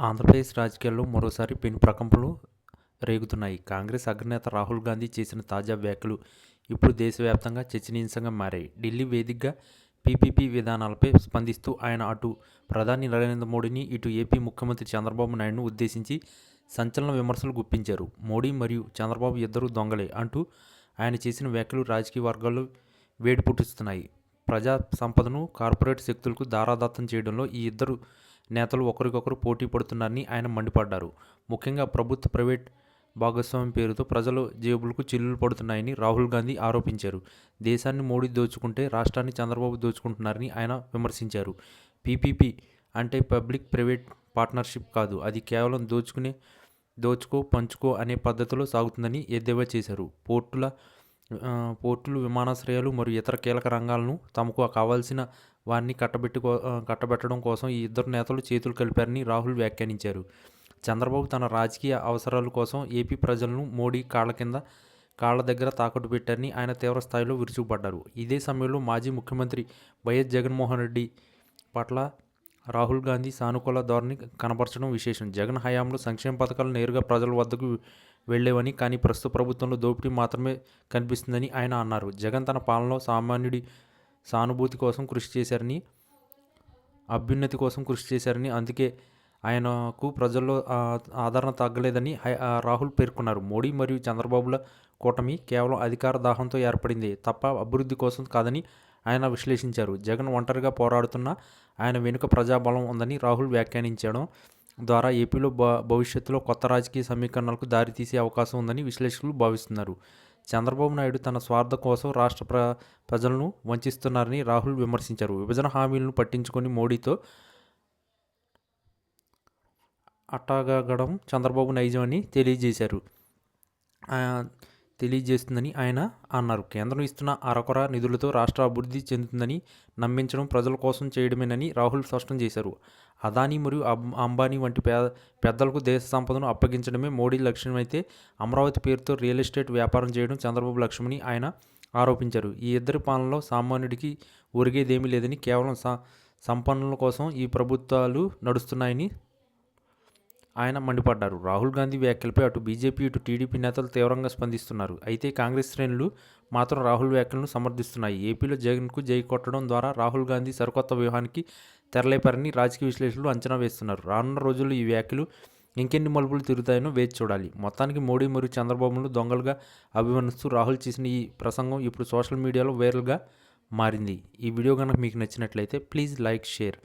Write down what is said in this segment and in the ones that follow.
ఆంధ్రప్రదేశ్ రాజకీయాల్లో మరోసారి పెను ప్రకంపనలు రేగుతున్నాయి. కాంగ్రెస్ అగ్రనేత రాహుల్ గాంధీ చేసిన తాజా వ్యాఖ్యలు ఇప్పుడు దేశవ్యాప్తంగా చర్చనీయాంశంగా మారాయి. ఢిల్లీ వేదికగా పీపీపీ విధానాలపై స్పందిస్తూ ఆయన అటు ప్రధాని నరేంద్ర మోడీని ఇటు ఏపీ ముఖ్యమంత్రి చంద్రబాబు నాయుడును ఉద్దేశించి సంచలన విమర్శలు గుప్పించారు. మోడీ మరియు చంద్రబాబు ఇద్దరు దొంగలే అంటూ ఆయన చేసిన వ్యాఖ్యలు రాజకీయ వర్గాల్లో వేడి పుట్టిస్తున్నాయి ప్రజా సంపదను కార్పొరేట్ శక్తులకు దారాదత్తం చేయడంలో ఈ ఇద్దరు నేతలు ఒకరికొకరు పోటీ పడుతున్నారని ఆయన మండిపడ్డారు. ముఖ్యంగా ప్రభుత్వ ప్రైవేట్ భాగస్వామ్యం పేరుతో ప్రజలు జేబులకు చిల్లులు పడుతున్నాయని రాహుల్ గాంధీ ఆరోపించారు. దేశాన్ని మోడీ దోచుకుంటే రాష్ట్రాన్ని చంద్రబాబు దోచుకుంటున్నారని ఆయన విమర్శించారు. పీపీపీ అంటే పబ్లిక్ ప్రైవేట్ పార్ట్నర్షిప్ కాదు అది కేవలం దోచుకునే దోచుకో పంచుకో అనే పద్ధతిలో సాగుతుందని ఎద్దేవా చేశారు. పోర్టుల పోర్టులు విమానాశ్రయాలు మరియు ఇతర కీలక రంగాలను తమకు కావాల్సిన వారిని కట్టబెట్టుకో కట్టబెట్టడం కోసం ఈ ఇద్దరు నేతలు చేతులు కలిపారని రాహుల్ వ్యాఖ్యానించారు. చంద్రబాబు తన రాజకీయ అవసరాల కోసం ఏపీ ప్రజలను మోడీ కాళ్ళ కింద కాళ్ళ దగ్గర తాకట్టు పెట్టారని ఆయన తీవ్ర స్థాయిలో విరుచుకుపడ్డారు. ఇదే సమయంలో మాజీ ముఖ్యమంత్రి వైఎస్ జగన్మోహన్ రెడ్డి పట్ల రాహుల్ గాంధీ సానుకూల ధోరణి కనపరచడం విశేషం. జగన్ హయాంలో సంక్షేమ పథకాలు నేరుగా ప్రజల వద్దకు వెళ్ళేవని కానీ ప్రస్తుత ప్రభుత్వంలో దోపిడీ మాత్రమే కనిపిస్తుందని ఆయన అన్నారు. జగన్ తన పాలనలో సామాన్యుడి సానుభూతి కోసం కృషి చేశారని అభ్యున్నతి కోసం కృషి చేశారని అందుకే ఆయనకు ప్రజల్లో ఆదరణ తగ్గలేదని హై- రాహుల్ పేర్కొన్నారు. మోడీ మరియు చంద్రబాబుల కూటమి కేవలం అధికార దాహంతో ఏర్పడింది తప్ప అభివృద్ధి కోసం కాదని ఆయన విశ్లేషించారు. జగన్ ఒంటరిగా పోరాడుతున్న ఆయన వెనుక ప్రజాబలం ఉందని రాహుల్ వ్యాఖ్యానించడం ద్వారా ఏపీలో భ- భవిష్యత్తులో కొత్త రాజకీయ సమీకరణలకు దారితీసే అవకాశం ఉందని విశ్లేషకులు భావిస్తున్నారు. చంద్రబాబు నాయుడు తన స్వార్థ కోసం రాష్ట్ర ప్ర ప్రజలను వంచిస్తున్నారని రాహుల్ విమర్శించారు. విభజన హామీలను పట్టించుకొని మోడీతో అట్టగడం చంద్రబాబు నైజం అని తెలియజేశారు తెలియజేస్తుందని ఆయన అన్నారు. కేంద్రం ఇస్తున్న అరకొర నిధులతో రాష్ట్ర అభివృద్ధి చెందుతుందని నమ్మించడం ప్రజల కోసం చేయడమేనని రాహుల్ స్పష్టం చేశారు. అదానీ మరియు అంబానీ వంటి పే పెద్దలకు దేశ సంపదను అప్పగించడమే మోడీ లక్ష్యమైతే అమరావతి పేరుతో రియల్ ఎస్టేట్ వ్యాపారం చేయడం చంద్రబాబు లక్ష్యమని ఆయన ఆరోపించారు. ఈ ఇద్దరి పాలనలో సామాన్యుడికి ఒరిగేదేమీ లేదని కేవలం స సంపన్నుల కోసం ఈ ప్రభుత్వాలు నడుస్తున్నాయని ఆయన మండిపడ్డారు. రాహుల్ గాంధీ వ్యాఖ్యలపై అటు బీజేపీ ఇటు టీడీపీ నేతలు తీవ్రంగా స్పందిస్తున్నారు. అయితే కాంగ్రెస్ శ్రేణులు మాత్రం రాహుల్ వ్యాఖ్యలను సమర్థిస్తున్నాయి. ఏపీలో జగన్కు జై కొట్టడం ద్వారా రాహుల్ గాంధీ సరికొత్త వ్యూహానికి తెరలేపారని రాజకీయ విశ్లేషకులు అంచనా వేస్తున్నారు. రానున్న రోజుల్లో ఈ వ్యాఖ్యలు ఇంకెన్ని మలుపులు తిరుగుతాయనో వేచి చూడాలి. మొత్తానికి మోడీ మరియు చంద్రబాబును దొంగలుగా అభివర్ణిస్తూ రాహుల్ చేసిన ఈ ప్రసంగం ఇప్పుడు సోషల్ మీడియాలో వైరల్గా మారింది. ఈ వీడియో కనుక మీకు నచ్చినట్లయితే please like share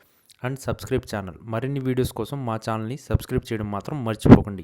and subscribe channel. మరిన్ని వీడియోస్ కోసం మా ఛానల్ని సబ్స్క్రైబ్ చేయడం మాత్రం మర్చిపోకండి.